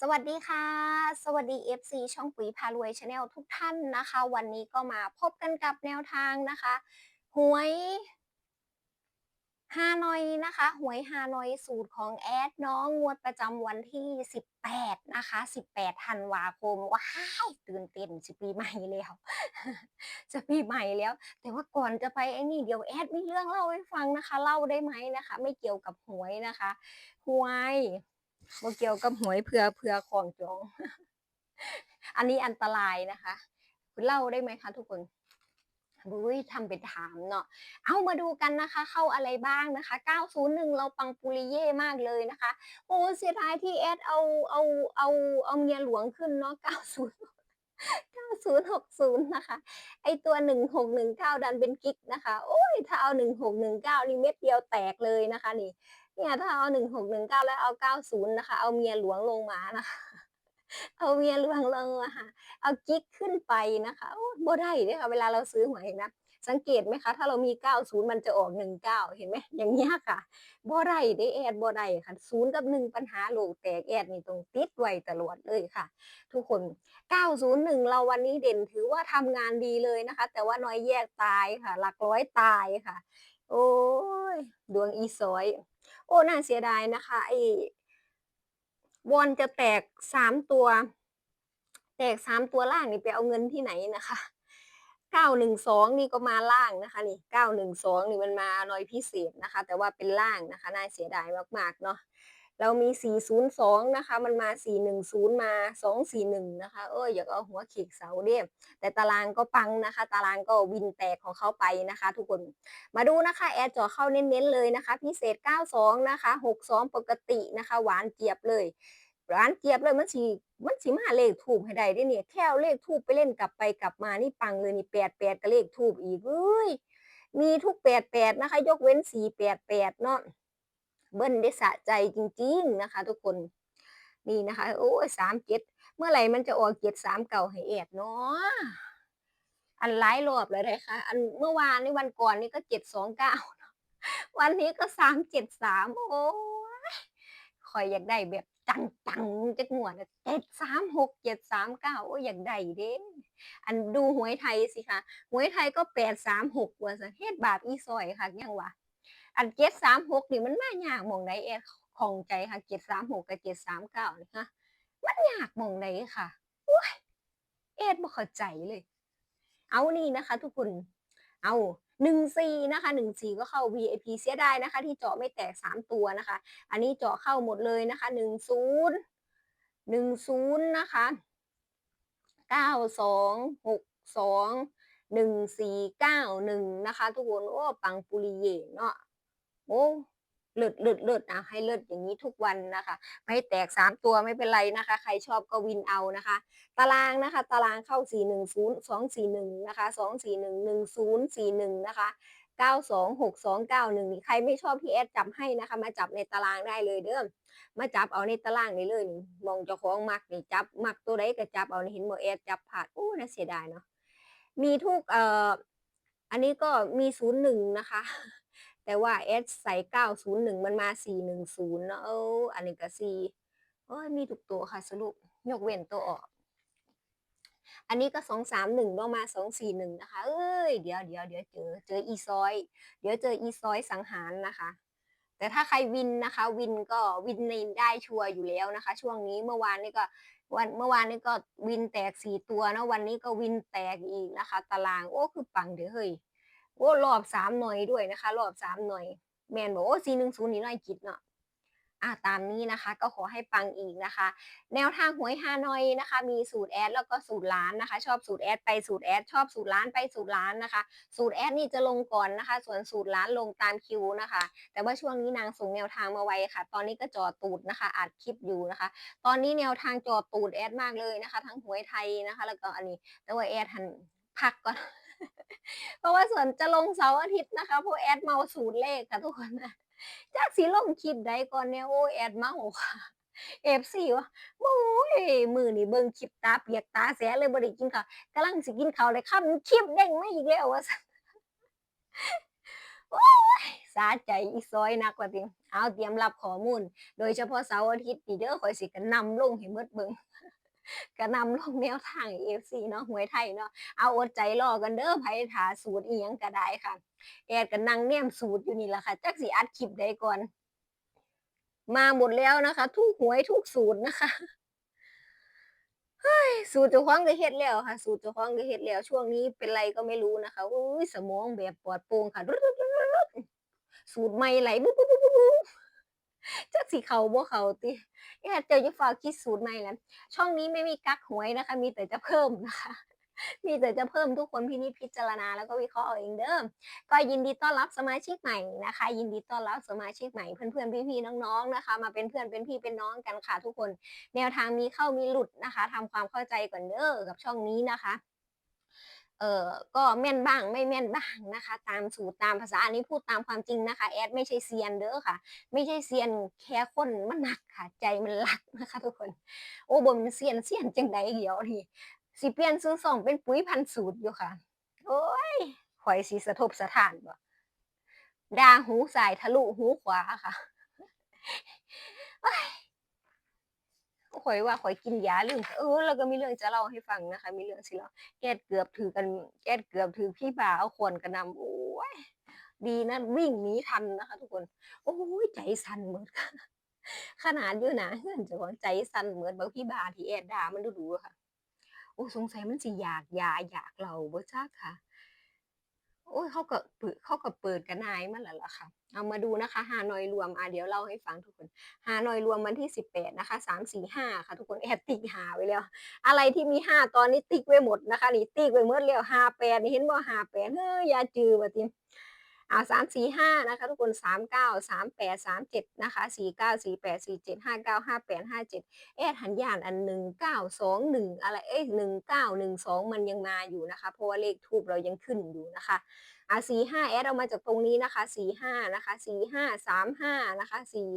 สวัสดีค่ะ สวัสดี FC ช่องปุ๋ยพารวยชาแนลทุกท่านนะคะ วันนี้ก็มาพบกันกับแนวทางนะคะหวยฮานอยนะคะหวยฮานอยสูตรของแอดน้องงวดประจำวันที่ 18 นะคะ 18ธันวาคม ว้ายตื่นเต้นสิปีใหม่แล้ว จะปีใหม่แล้ว แต่ว่าก่อนจะไปไอ้นี่เดี๋ยวแอดมีเรื่องเล่าให้ฟังนะคะ เล่าได้ไหมนะคะ ไม่เกี่ยวกับหวยนะคะหวย บ่เกี่ยวกับหวยเผื่อเผื่อของจอง อันนี้อันตรายนะคะ คุณเล่าได้ไหมคะทุกคนบุ้ยทำเป็นถามเนาะ เอามาดูกันนะคะ เข้าอะไรบ้างนะคะ 901 เราปังปุริเย่มากเลยนะคะ โอ้เสียดายที่แอดเอาเอาเอาเอาเมียหลวงขึ้นเนาะ 90 9060 นะคะ ไอตัว 1619 ดันเป็นกิ๊กนะคะ โอ้ย ถ้าเอา 1619 นี่เม็ดเดียวแตกเลยนะคะนี่ เนี่ยถ้าเอา1619แล้วเอา90นย์นะคะ เอาเมียหลวงลงมานะคะเอาเมียหลวงลงมาค่ะเอากิ๊กขึ้นไปนะคะโอ้บ่ได้เด้อค่ะเวลาเราซื้อหวยนะสังเกตไหมคะ ถ้าเรามี 90 มันจะออก 19 เห็นไหมอย่างเงี้ค่ะบ่ได้เด้แอดบ่ได้ค่ะ0กับ1ปัญหาโลกแตกแอดนี่ต้องติดไว้ตลอดเลยค่ะ ทุกคน 901 เราวันนี้เด่นถือว่าทำงานดีเลยนะคะ แต่ว่าน้อยแยกตายค่ะ หลักร้อยตายค่ะ โอ้ย ดวงอีซอย อ้น่าเสียดายนะคะไอ้บอลจะแตกสามตัว แตกสามตัวล่างนี่ไปเอาเงินที่ไหนนะคะเก้าหนึ่งสองนี่ก็มาล่างนะคะ นี่เก้าหนึ่งสองนี่มันมาน้อยพิเศษนะคะ แต่ว่าเป็นล่างนะคะ น่าเสียดายมากๆเนาะ เรามี 402 นะคะ มันมา 410 มา 241 นะคะ เอ้ยอยากเอาหัวเขกเสาเด้แต่ตารางก็ปังนะคะ ตารางก็วินแตกของเขาไปนะคะ ทุกคน มาดูนะคะ แอดเจาะเข้าเน้นๆเลยนะคะ พิเศษ 92 นะคะ 62 ปกตินะคะ หวานเจี๊ยบเลยหวานเจี๊ยบเลยมันสิมันสิมาเลขทูบให้ได้ด้เนี่ยแค่เอาเลขทูบไปเล่นกลับไปกลับมานี่ปังเลยนี่88ก็เลขทูบอีกเอ้ยมีทุก88นะคะ ยกเว้น488เนาะ เบิ้ลได้สะใจจริง ๆนะคะ ทุกคนนี่นะคะโอ้ย37เก็ดเมื่อไหร่มันจะออก739ให้แอดเนาะอันหลายรอบแล้วนะคะอันเมื่อวานนี่วันก่อนนี่ก็729เนาวันนี้ก็373โอ้ยข้อยอยากได้แบบจังๆจักงวดอะ736 739โอ้ยอยากได้เด้อันดูหวยไทยสิคะหวยไทยก็836ว่าซั่นเฮ็ดบาปอีซอยคักยังวะ อันเจ็ดสามหกนี่มันไมายากมองไหนเอของใจค่ะเจ็ดสามหกกับเจ็ดสามเก้านี่ค่ะมันยากมองไหนค่ะว้ยเอ็ดบ่เข้าใจเลย เอานี่นะคะ ทุกคน เอาหนึ่งสี่นะคะหนึ่งสี่ก็เข้า VIP เสียได้นะคะ ที่เจาะไม่แตกสามตัวนะคะ อันนี้เจาะเข้าหมดเลยนะคะหนึ่งศูนย์หนึ่งศูนย์นะคะเก้าสองหกสองหนึ่งสี่เก้าหนึ่งนะคะ ทุกคนโอ้ปังปุริเยเนาะ โอ้เลิศเลิศเลิศอะให้เลิศอย่างงี้ทุกวันนะคะไม่แตก 3 ตัวไม่เป็นไรนะคะ ใครชอบก็วินเอานะคะ ตารางนะคะ ตารางเข้า 410 241นะคะ241 1041นะคะ92 62 91นี่ใครไม่ชอบที่แอดจับให้นะคะ มาจับในตารางได้เลยเด้อมาจับเอาในตารางนี้เลยนี่มองเจ้าของมักนี่จับมักตัวใดก็จับเอานี่เห็นบ่แอดจับพลาดโอ้น่าเสียดายเนาะมีทุกเอ่ออันนี้ก็มี 01 นะคะ แต่ว่าแอดใส่901มันมา410เนาะเอออันนี้ก็4โอ๊ยมีทุกตัวค่ะสรุปยกเว้นตัวออก อันนี้ก็231เนาะมา241นะคะ เอ้ยเดี๋ยวเดี๋ยวเดี๋ยวเจอเจออีซอย เดี๋ยวเจออีซอยสังหารนะคะ แต่ถ้าใครวินนะคะ วินก็วินในได้ชัวร์อยู่แล้วนะคะ ช่วงนี้เมื่อวานนี้ก็วันเมื่อวานนี้ก็วินแตก4ตัวนะวันนี้ก็วินแตกอีกนะคะ ตารางโอ้คือปังเด้อเฮ้ย โอ้รอบ3หน่วยด้วยนะคะ รอบ3หน่วยแมนบ่โอ้410นี่น้อยจิตเนาะอ่าตามนี้นะคะก็ขอให้ปังอีกนะคะ แนวทางหวยฮานอยนะคะ มีสูตรแอดแล้วก็สูตรล้านนะคะ ชอบสูตรแอดไปสูตรแอดชอบสูตรล้านไปสูตรล้านนะคะ สูตรแอดนี่จะลงก่อนนะคะ ส่วนสูตรล้านลงตามคิวนะคะ แต่ว่าช่วงนี้นางส่งแนวทางมาไวค่ะ ตอนนี้ก็จอตูดนะคะอัดคลิปอยู่นะคะ ตอนนี้แนวทางจอตูดแอดมากเลยนะคะ ทั้งหวยไทยนะคะ แล้วก็อันนี้แต่ว่าแอดหันพักก่อน เพราะว่าส่วนจะลงเสาร์อาทิตย์นะคะเพราะแอดเมาสูตรเลขค่ะทุกคนจักสิลงคลิปใดก่อนแน่โอ้แอดเมาค่ะ FC ว่าโอ้ยมือนี้เบิ่งคลิปตาเปียกตาแฉะเลยบ่ได้กินข้าวกำลังสิกินข้าวได้คำคลิปเด้งไมาอีกแล้วว่าซั่นโอ๊ยสาใจอีซอยนักกว่าติเอาเตรียมรับข้อมูล โดยเฉพาะเสาร์อาทิตย์นี่เด้อข่อยสิก็นนำลงให้หมดเบิ่ง ก็นำลงแนวทางให้ FC เนาะหวยไทยเนาะเอาอดใจรอกันเด้อไผท่าสูตรอีหยังก็ได้ค่ะ แอดก็นั่งแนมสูตรอยู่นี่ล่ะค่ะจักสิอัดคลิปใดก่อน มาหมดแล้วนะคะ ทุกหวยทุกสูตรนะคะสูตรเจ้าของก็เฮ็ดแล้วค่ะ สูตรเจ้าของก็เฮ็ดแล้ว ช่วงนี้เป็นไรก็ไม่รู้นะคะอุ้ยสมองแบบปลอดโปร่งค่ะ สูตรใหม่ไหลบุ๊บ จักสิเขาบ่เขาติแอดเจ้าอย่าฟ้าวคิดสูตรใหม่แล้วช่องนี้ไม่มีกักหวยนะคะ มีแต่จะเพิ่มนะคะ มีแต่จะเพิ่มทุกคนพินิจพิจารณาแล้วก็วิเคราะห์เอาเองเด้อก็ยินดีต้อนรับสมาชิกใหม่นะคะ ยินดีต้อนรับสมาชิกใหม่เพื่อนๆพี่ๆน้องๆนะคะ มาเป็นเพื่อนเป็นพี่เป็นน้องกันค่ะทุกคน แนวทางมีเข้ามีหลุดนะคะทำความเข้าใจก่อนเด้อกับช่องนี้นะคะ เออก็แม่นบ้างไม่แม่นบ้างนะคะ ตามสูตรตามภาษาอันนี้พูดตามความจริงนะคะ แอดไม่ใช่เซียนเด้อค่ะ ไม่ใช่เซียนแค่คนมันหนักค่ะ ใจมันหลักนะคะ ทุกคน โอ้บ่มันเซียนเซียนจังใดเดี๋ยวนี่สิเปลี่ยนซื้อสองเป็นปุ๋ยพันสูตรอยู่ค่ะ โอ้ยข่อยสิสะทบสะทานบ่ด่าหูซ้ายทะลุหูขวาค่ะ ข่อยว่าข่อยกินยาลืมเออแล้วก็มีเรื่องจะเล่าให้ฟังนะคะ มีเรื่องสิเล่าแกเกือบถือกันแกเกือบถือพี่บ่าเอาขวานกระนำโอ้ยดีนะวิ่งหนีทันนะคะ ทุกคน โอ้ยใจสั่นหมดค่ะขนาดอยู่นะเฮือนจ้าของใจสั่นเหมือนบักพี่บาที่แอดด่ามันดูๆอะค่ะ โอ้สงสัยมันสิอยากยาอยากเราบ่จักค่ะ โอ้ยเขาก็เปิดเขาก็เปิดกันนายมันแล้วล่ะค่ะ เอามาดูนะคะฮานอยรวมอะเดี๋ยวเล่าให้ฟังทุกคนฮานอยรวมวันที่ 18 นะคะ 3 4 5 ค่ะทุกคนแอบติ๊กหาไว้แล้ว อะไรที่มี 5 ตอนนี้ติ๊กไว้หมดนะคะนี่ติ๊กไว้หมดแล้ว58นี่เห็นบ่58เฮ้ยยาจือว่าติ อ่า3 4 5นะคะทุกคน39 38 37นะคะ49 48 47 59 58 57แอดหันยานอันหนึ่งเก้าสองหนึ่งอะไรเอ้ยหนึ่งเก้าหนึ่งสองมันยังมาอยู่นะคะ เพราะว่าเลขทูบเรายังขึ้นอยู่นะคะอะสี่ห้าแอดเอามาจากตรงนี้นะคะสี่ห้านะคะสี่ห้าสามห้านะคะสี่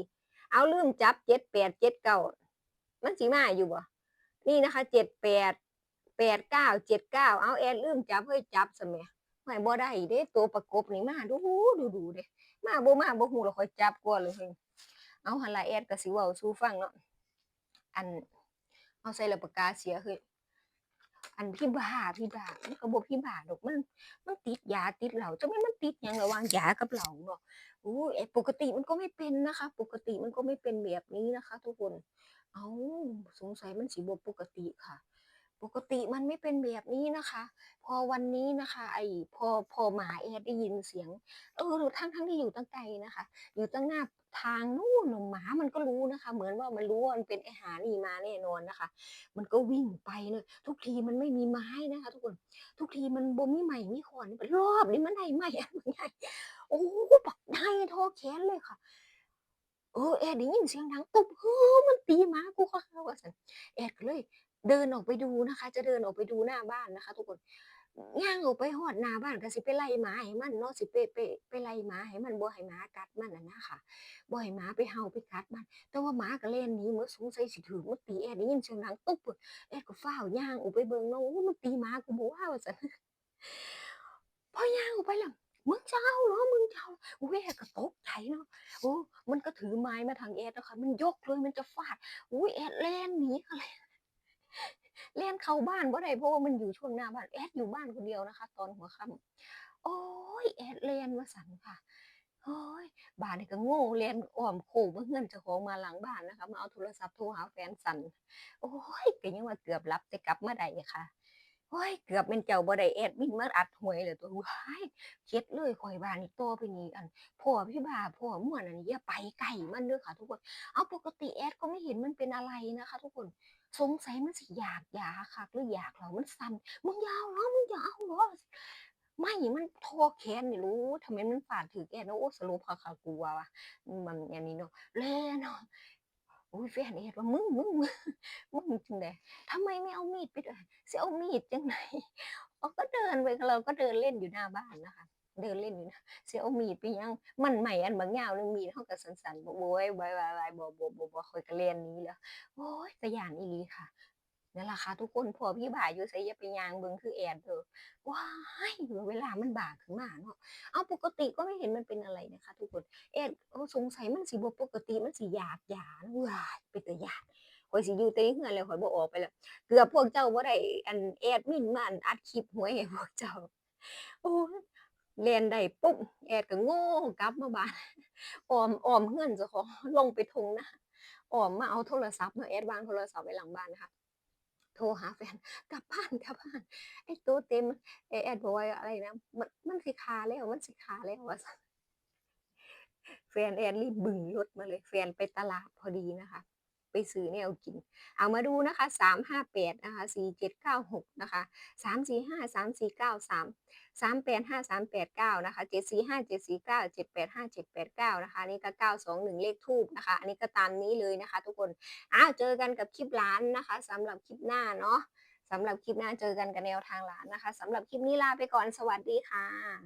เอาลืมจับเจ็ดแปดเจ็ดเก้ามันสีมาอยู่บ่นี่นะคะเจ็ดแปดแปดเก้าเจ็ดเก้าเอาแอดลืมจับเฮ้ยจับสมัย ไม่บ่ได้เด้ตัวประกบนี่มาดูดูดูเด้มาบ่มาบ่หูเราคอยจับก่อนเลยเฮ้ยเอาหันละแอดก็สิเว้าสู่ฟังเนาะอันเอาใส่ระปากกาเสียคืออันพี่บ้าพี่บ้ามันก็บ่พี่บ้าดอกมันมันติดยาติดเหล้าจักแม่นมันติดหยังระวางยากับเหล้าเนาะโอ้ไอ้ปกติมันก็ไม่เป็นนะคะ ปกติมันก็ไม่เป็นแบบนี้นะคะ ทุกคน เอ้าสงสัยมันสิบ่ปกติค่ะ ปกติมันไม่เป็นแบบนี้นะคะ พอวันนี้นะคะ ไอพอพอหมาแอดได้ยินเสียง เออทั้งทั้งที่อยู่ตั้งไกลนะคะ อยู่ตั้งหน้าทางนู่นหมามันก็รู้นะคะ เหมือนว่ามันรู้ว่ามันเป็นไอหานี่มาแน่นอนนะคะ มันก็วิ่งไปเลยทุกทีมันไม่มีไม้นะคะ ทุกคน ทุกทีมันบ่มีไม้มีขอนบัดรอบนี้มันได้ไม้อันใหญ่โอ้บักใหญ่เท่อแขนเลยค่ะเออแอดได้ยินเสียงดังตุ๊บเฮ้อมันตีหมากูคักๆว่าซั่นแอดก็เลย เดินออกไปดูนะคะ จะเดินออกไปดูหน้าบ้านนะคะ ทุกคนย่างออกไปฮอดหน้าบ้านก็สิไปไล่หมาให้มันเนาะสิไปไปไปไล่หมาให้มันบ่ให้หมากัดมันอะนะค่ะบ่ให้หมาไปเห่าไปกัดมัน แต่ว่าหมาก็แล่นหนีหมดสงสัยสิถูกมันตีแอดได้ยินเสียงดังตุ๊บแอดก็ฟ้าวย่างออกไปเบิ่งเนาะโอ้มันตีหมากูบ่ว่าว่าซั่นพอย่างออกไปแล้วมึงจะเอาเหรอ มึงจะเอาอุ๊ยแอดก็ตกใจเนาะ โอ้ มันก็ถือไม้มาทางแอดนะคะมันยกเลย มันจะฟาด อุ๊ยแอดแล่นหนีค่ะ แล่นเข้าบ้านบ่ได้เพราะว่ามันอยู่ช่วงหน้าบ้านแอดอยู่บ้านคนเดียวนะคะ ตอนหัวค่ำโอ๊ยแอดแล่นว่าซั่นค่ะโอ๊ยบ้านนี่ก็โง่แล่นอ้อมโค้งมาเฮือนเจ้าของมาหลังบ้านนะคะ มาเอาโทรศัพท์โทรหาแฟนสั่นโอ๊ยก็ยังว่าเกือบหลับแต่กลับมาได้ค่ะโอ๊ยเกือบแม่นเจ้าบ่ได้แอดมินมาอัดหวยแล้วตัวว้ายเข็ดเลยข้อยว่านี่ต่อไปนี้อันพ่อพี่บ้าพ่อม่วนอันนี้อย่าไปใกล้มันเด้อค่ะ ทุกคน เอาปกติแอดก็ไม่เห็นมันเป็นอะไรนะคะ ทุกคน สงสัยมันสิอยากยาคักหรืออยากเหล้ามันสั่นมึงยาเอาเหรอมึงอยาเอาเหรอไม่มันโทแค้นนี่รู้ทำไมมันฟาดถือแกนะโอ้สรุปคักๆกูว่าว่ะมันอันนี้เนาะแล่เนาะโอ้ยแฟนเฮ็ดว่ามึงมึงมึงมึงจังไดทำไมไม่เอามีดไปด้วยสิเอามีดจังได๋อ๋อก็เดินไปเราก็เดินเล่นอยู่หน้าบ้านนะคะ เดินเล่นอยู่นะสิเอามีดไปยัง มันใหม่อันบักยาวหนึงมีดเฮาก็สั้นๆบ่โอ๊ยบายๆๆบ่บ่บ่บ่ข้อยก็แล่นหนีแล้วโอ๊ยตาย้านอีหลีค่ะนั่นละค่ะทุกคนพอพี่บ่ายอยู่ไสอย่าไปย่างเบิ่งคือแอดเด้อว้ายเวลามันบ้าขึ้นมาเนาะเอาปกติก็ไม่เห็นมันเป็นอะไรนะคะ ทุกคนแอดเอสงสัยมันสิบ่ปกติมันสิอยากหยาว้ายเป็นตาย้านข้อยสิอยู่แต่เรือนแล้วข้อยบ่ออกไปแล้วเกือบพวกเจ้าบ่ได้อันแอดมินมาอันอัดคลิปหวยให้พวกเจ้าโอ้ ยแล่นได้ปุ๊บแอดก็โง่กลับมาบ้านออมออมเรือนจ้าขอลงไปทุ่งนาอ้อมมาเอาโทรศัพท์มาแอดวางโทรศัพท์ไว้หลังบ้านนะคะโทรหาแฟนกลับบ้านกลับบ้านไอ้ตัวเต็มไอ้แอดบอกว่าอะไรนะมันมันสิคาแล้วมันสิคาแล้วว่าแฟนแอดรีบบึงรถมาเลย แฟนไปตลาดพอดีนะคะ ไปซื้อแนวกิน เอามาดูนะคะ358นะคะ4796นะคะ345 3493 385 389นะคะ745 749 785 789นะคะอันนี้ก็921เลขทูปนะคะ อันนี้ก็ตามนี้เลยนะคะ ทุกคนอ้าวเจอกันกับคลิปร้านนะคะสำหรับคลิปหน้าเนาะสำหรับคลิปหน้าเจอกันกับแนวทางร้านนะคะสำหรับคลิปนี้ลาไปก่อนสวัสดีค่ะ